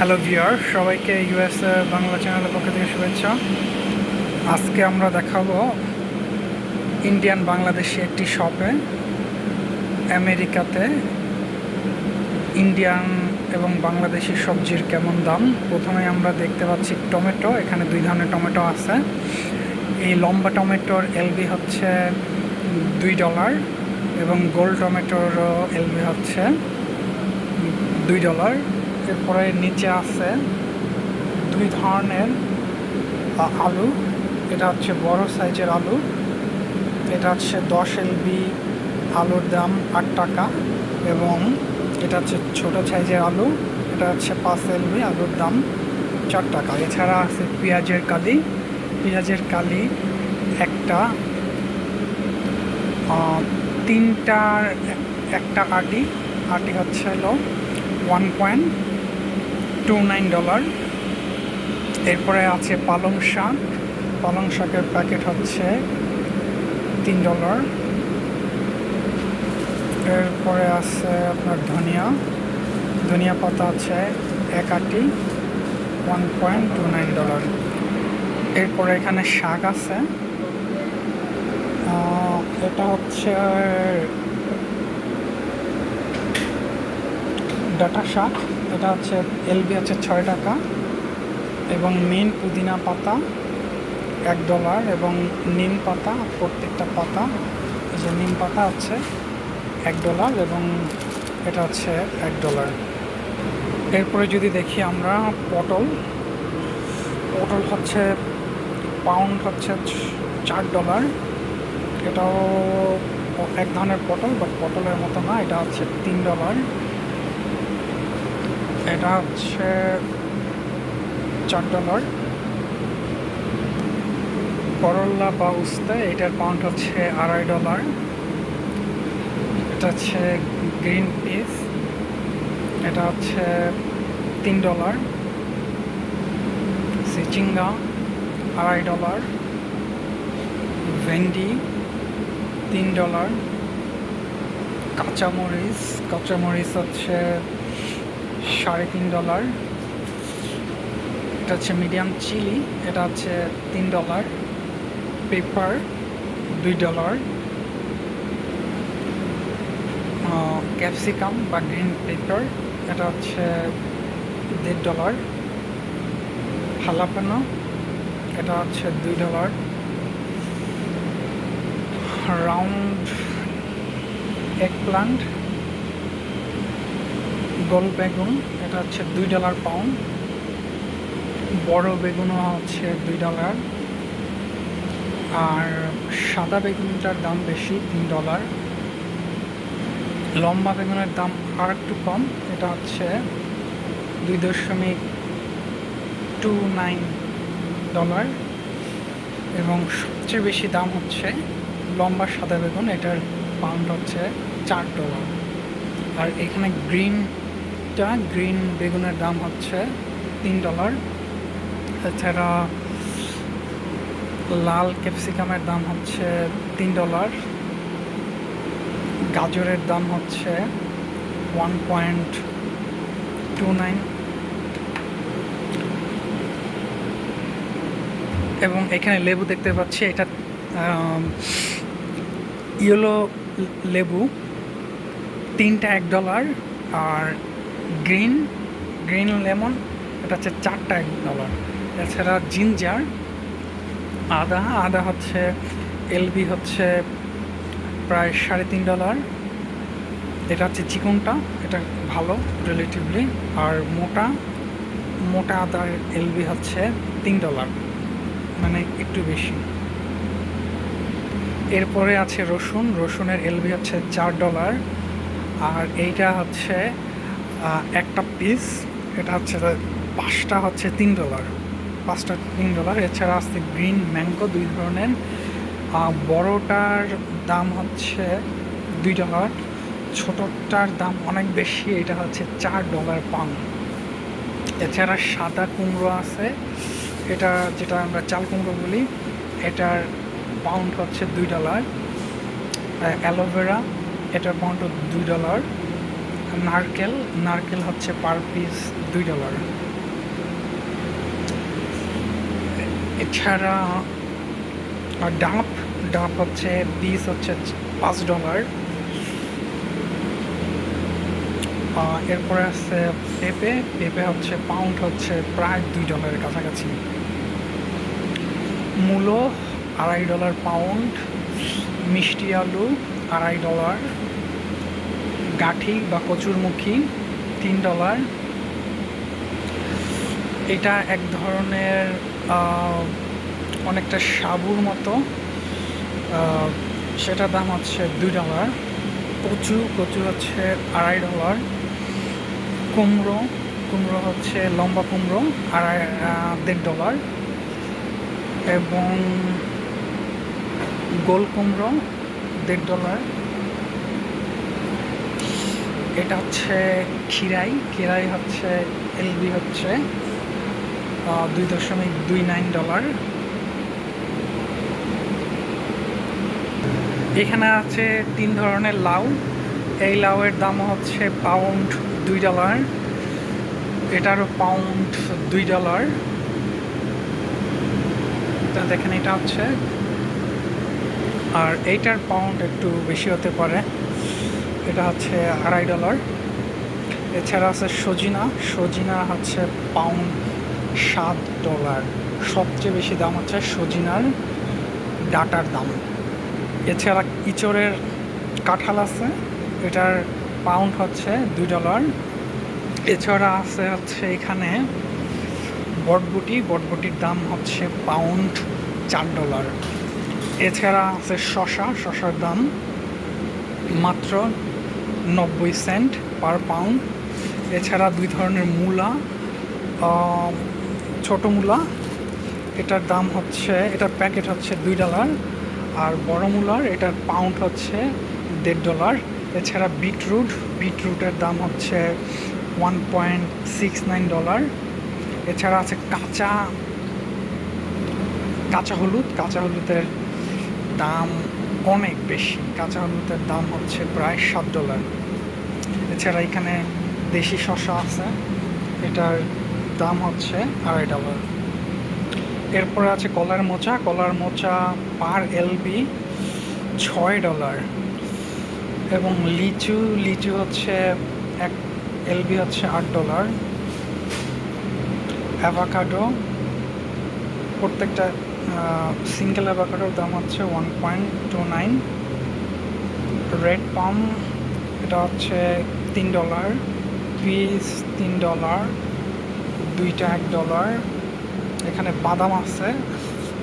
Hello viewer সবাইকে US Bangla চ্যানেলের পক্ষ থেকে শুভেচ্ছা। আজকে আমরা দেখাবো ইন্ডিয়ান বাংলাদেশি একটি শপে আমেরিকাতে ইন্ডিয়ান এবং বাংলাদেশি সবজির কেমন দাম। প্রথমে আমরা দেখতে পাচ্ছি টমেটো, এখানে দুই ধরনের টমেটো আছে। এই লম্বা টমেটোর এলবি হচ্ছে দুই ডলার এবং গোল টমেটোর এলবি হচ্ছে দুই ডলার এরপরে নিচে আছে দুই ধরনের আলু। এটা হচ্ছে বড় সাইজের আলু। এটা হচ্ছে দশ এলবি আলুর দাম আট টাকা এবং এটা হচ্ছে ছোট সাইজের আলু। এটা হচ্ছে পাঁচ এলবি আলুর দাম চার টাকা। এছাড়া আছে পেঁয়াজের কালি। পেঁয়াজের কালি একটা তিনটার একটা আটি। আটি হচ্ছে হলো one point two nine dollar এরপরে আছে পালং শাক। পালং শাকের প্যাকেট হচ্ছে তিন ডলার এরপরে আছে আপনার ধনিয়া। ধনিয়া পাতা আছে এক আটি। One point two nine dollar এরপরে এখানে শাক আছে। এটা হচ্ছে ডাটা শাক। এটা হচ্ছে এলবি হচ্ছে ছয় টাকা এবং মেন পুদিনা পাতা এক ডলার এবং নিম পাতা, প্রত্যেকটা পাতা, এই যে নিম পাতা হচ্ছে এক ডলার এবং এটা হচ্ছে এক ডলার এরপরে যদি দেখি আমরা পটল পটল হচ্ছে পাউন্ড হচ্ছে চার ডলার এটাও এক ধরনের পটল বাট পটলের মতো না, এটা হচ্ছে তিন ডলার এটা হচ্ছে চার ডলার করল্লা বা উস্তে, এটার পাউন্ড হচ্ছে আড়াই ডলার এটা হচ্ছে গ্রিন পিস এটা হচ্ছে তিন ডলার সিচিঙ্গা আড়াই ডলার ভেন্ডি, তিন ডলার কাঁচামরিচ কাঁচামরিচ হচ্ছে সাড়ে তিন ডলার। এটা হচ্ছে মিডিয়াম চিলি, এটা হচ্ছে তিন ডলার। পেপার, দুই ডলার। ক্যাপসিকাম বা গ্রিন পেপার, এটা হচ্ছে দেড় ডলার। হালাপানো, এটা হচ্ছে দুই ডলার। রাউন্ড এক প্লান্ট গোল বেগুন, এটা হচ্ছে দুই ডলার পাউন্ড। বড় বেগুনও হচ্ছে দুই ডলার। আর সাদা বেগুনটার দাম বেশি, তিন ডলার। লম্বা বেগুনের দাম আর একটু কম, এটা হচ্ছে দুই দশমিক টু নাইন ডলার। এবং সবচেয়ে বেশি দাম হচ্ছে লম্বা সাদা বেগুন, এটার পাউন্ড হচ্ছে চার ডলার। আর এখানে গ্রিনটা গ্রিন বেগুনের দাম হচ্ছে তিন ডলার। এছাড়া লাল ক্যাপসিকামের দাম হচ্ছে তিন ডলার। গাজরের দাম হচ্ছে ওয়ান পয়েন্ট টু নাইন। এবং এখানে লেবু দেখতে পাচ্ছি, এটা ইয়েলো লেবু, তিনটা এক ডলার। আর গ্রিন গ্রিন লেমন, এটা হচ্ছে চারটা এক ডলার এছাড়া জিঞ্জার, আদা আদা হচ্ছে এলবি হচ্ছে প্রায় সাড়ে তিন ডলার এটা হচ্ছে চিকনটা, এটা ভালো রিলেটিভলি আর মোটা মোটা আদার এলবি হচ্ছে তিন ডলার মানে একটু বেশি। এরপরে আছে রসুন, রসুনের এলবি হচ্ছে চার ডলার আর এইটা হচ্ছে একটা পিস এটা হচ্ছে পাঁচটা হচ্ছে তিন ডলার পাঁচটা তিন ডলার এছাড়া আছে গ্রিন ম্যাঙ্গো দুই ধরনের। বড়টার দাম হচ্ছে দুই ডলার ছোটোটার দাম অনেক বেশি, এটা হচ্ছে চার ডলার পাউন্ড এছাড়া সাদা কুমড়ো আছে, এটা যেটা আমরা চাল কুমড়ো বলি, এটার পাউন্ড হচ্ছে দুই ডলার অ্যালোভেরা এটার পাউন্ড দুই ডলার নারকেল নারকেল হচ্ছে পার পিস দুই ডলার এছাড়া ডাপ ডাপ হচ্ছে পিস হচ্ছে পাঁচ ডলার এরপরে আছে পেঁপে পেঁপে হচ্ছে পাউন্ড হচ্ছে প্রায় দুই ডলারের কাছাকাছি। মূলো, আড়াই ডলার পাউন্ড মিষ্টি আলু, আড়াই ডলার গাঠি বা কচুরমুখী তিন ডলার। এটা এক ধরনের অনেকটা সাবুর মতো। সেটার দাম হচ্ছে দুই ডলার। কচু কচু হচ্ছে আড়াই ডলার। কুমড়ো কুমড়ো হচ্ছে লম্বা কুমড়ো, আড়াই দেড় ডলার। এবং গোল কুমড়ো, দেড় ডলার। এটা হচ্ছে খিরাই খিরাই হচ্ছে এলবি হচ্ছে দুই দশমিক দুই নাইন ডলার এখানে আছে তিন ধরনের লাউ। এই লাউয়ের দাম হচ্ছে পাউন্ড দুই ডলার এটারও পাউন্ড দুই ডলার দেখেন, এটা হচ্ছে। আর এইটার পাউন্ড একটু বেশি হতে পারে। এটা হচ্ছে আড়াই ডলার। এছাড়া আছে সজিনা। সজিনা হচ্ছে পাউন্ড সাত ডলার। সবচেয়ে বেশি দাম হচ্ছে সজিনার ডাটার দাম। এছাড়া ইচড়ের কাঁঠাল আছে। এটার পাউন্ড হচ্ছে দুই ডলার। এছাড়া আছে হচ্ছে এখানে বটবুটি। বটবুটির দাম হচ্ছে পাউন্ড চার ডলার। এছাড়া আছে শশা। শশার দাম মাত্র নব্বই সেন্ট পার পাউন্ড। এছাড়া দুই ধরনের মূলা ছোট মূলা। এটার দাম হচ্ছে, এটার প্যাকেট হচ্ছে দুই ডলার। আর বড় মূলার, এটার পাউন্ড হচ্ছে দেড় ডলার। এছাড়া বিটরুট, বিটরুটের দাম হচ্ছে one point six nine dollar. এছাড়া আছে কাঁচা কাঁচা হলুদ। কাঁচা হলুদের দাম অনেক বেশি। কাঁচা হলুদের দাম হচ্ছে প্রায় সাত ডলার। এছাড়া এখানে দেশি শসা আছে, এটার দাম হচ্ছে আড়াই ডলার। এরপরে আছে কলার মোচা। কলার মোচা পার এলবি ছয় ডলার। এবং লিচু লিচু হচ্ছে এক, এলবি হচ্ছে আট ডলার। অ্যাভাকাডো প্রত্যেকটা সিঙ্গেল অ্যাভাকাডোর দাম হচ্ছে one point two nine red plum, এটা হচ্ছে তিন ডলার। পিস তিন ডলার, দুইটা এক ডলার। এখানে বাদাম আছে,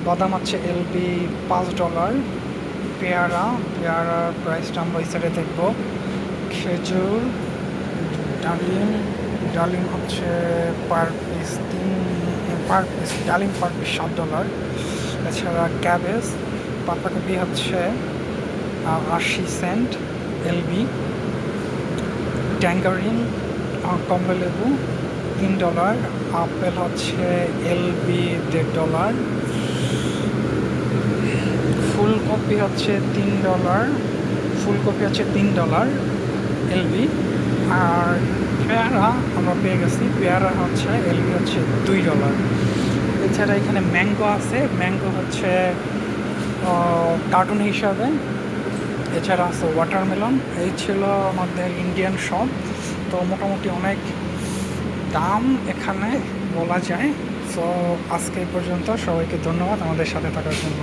বাদাম হচ্ছে এলবি পাঁচ ডলার। পেয়ারা পেয়ারার প্রাইসটা আমরা এই সাইডে দেখব। খেজুর, ডালিম ডালিম হচ্ছে পার পিস তিন পার পিস ডালিম পার পিস সাত ডলার। এছাড়া ক্যাবেজ, পাতাকপি হচ্ছে আশি সেন্ট, এলবি, ট্যাঙ্গারিন লেবু তিন ডলার, আপেল হচ্ছে এলবি দেড় ডলার, ফুলকপি হচ্ছে তিন ডলার, ফুলকপি হচ্ছে তিন ডলার, এলবি, আর পেয়ারা আমরা পেয়ে গেছি, পেয়ারা হচ্ছে, এলবি হচ্ছে দুই ডলার। এছাড়া এখানে ম্যাঙ্গো আছে। ম্যাঙ্গো হচ্ছে কার্টুন হিসাবে। এছাড়া আছে ওয়াটারমেলন এই ছিল আমাদের ইন্ডিয়ান শপ তো মোটামুটি অনেক দাম এখানে বলা যায়। সো আজকে পর্যন্ত সবাইকে ধন্যবাদ আমাদের সাথে থাকার জন্য।